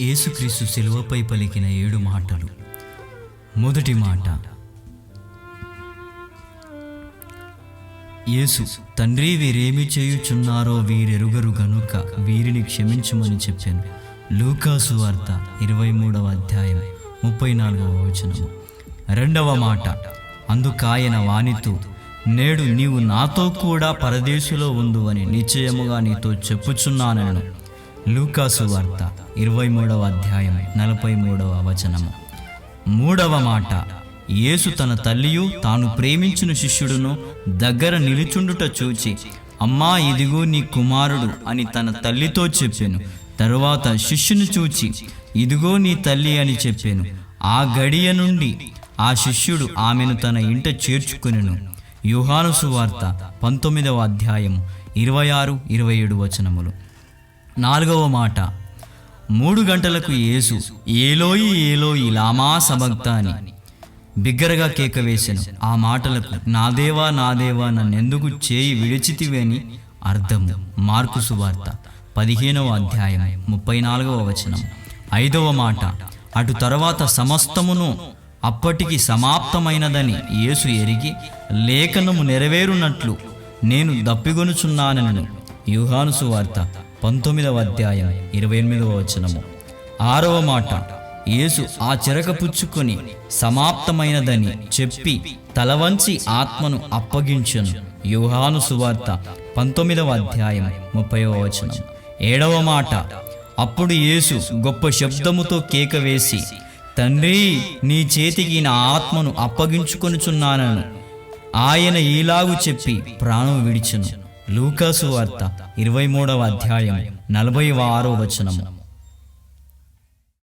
యేసుక్రీస్తు శిలువపై పలికిన ఏడు మాటలు. మొదటి మాట యేసు తండ్రి వీరేమి చేయుచున్నారో వీరెరుగరు గనుక వీరిని క్షమించమని చెప్పాను. లూకాసు వార్త ఇరవై మూడవ అధ్యాయం ముప్పై నాలుగవ వచనము. రెండవ మాట అందుకాయన వానితో నేడు నీవు నాతో కూడా పరదేశులో ఉందువని అని నిశ్చయముగా నీతో చెప్పుచున్నానను. లూకాసు వార్త ఇరవై మూడవ అధ్యాయం నలభై మూడవ వచనము. మూడవ మాట యేసు తన తల్లియు తాను ప్రేమించిన శిష్యుడును దగ్గర నిలుచుండుట చూచి అమ్మా ఇదిగో నీ కుమారుడు అని తన తల్లితో చెప్పాను. తరువాత శిష్యుని చూచి ఇదిగో నీ తల్లి అని చెప్పాను. ఆ గడియ నుండి ఆ శిష్యుడు ఆమెను తన ఇంట చేర్చుకునెను. యుహాను సువార్త పంతొమ్మిదవ అధ్యాయం ఇరవై ఆరు ఇరవై ఏడు వచనములు. నాలుగవ మాట. మూడు గంటలకు యేసు ఏలోయి ఏలోయి లామా సబక్త అని బిగ్గరగా కేక వేశాను ఆ మాటలకు నా దేవా నా దేవా నన్నెందుకు చేయి విడిచితివి అని అర్థము. మార్కు సువార్త పదిహేనవ అధ్యాయం ముప్పై నాలుగవ వచనం. ఐదవ మాట అటు తర్వాత సమస్తమును అప్పటికి సమాప్తమైనదని యేసు ఎరిగి లేఖనము నెరవేరునట్లు నేను దప్పిగొనుచున్నానను యూహాను సువార్త పంతొమ్మిదవ అధ్యాయం ఇరవై ఎనిమిదవ వచనము. ఆరవ మాట యేసు ఆ చిరక పుచ్చుకొని సమాప్తమైనదని చెప్పి తలవంచి ఆత్మను అప్పగించను. యూహాను సువార్త పంతొమ్మిదవ అధ్యాయం ముప్పైవ వచనం. ఏడవ మాట అప్పుడు యేసు గొప్ప శబ్దముతో కేక వేసి తండ్రి నీ చేతికి నా ఆత్మను అప్పగించుకొనుచున్నానను. ఆయన ఈలాగు చెప్పి ప్రాణం విడిచను. లూకాసు వార్త ఇరవై మూడవ అధ్యాయం నలభై ఆరో వచనము.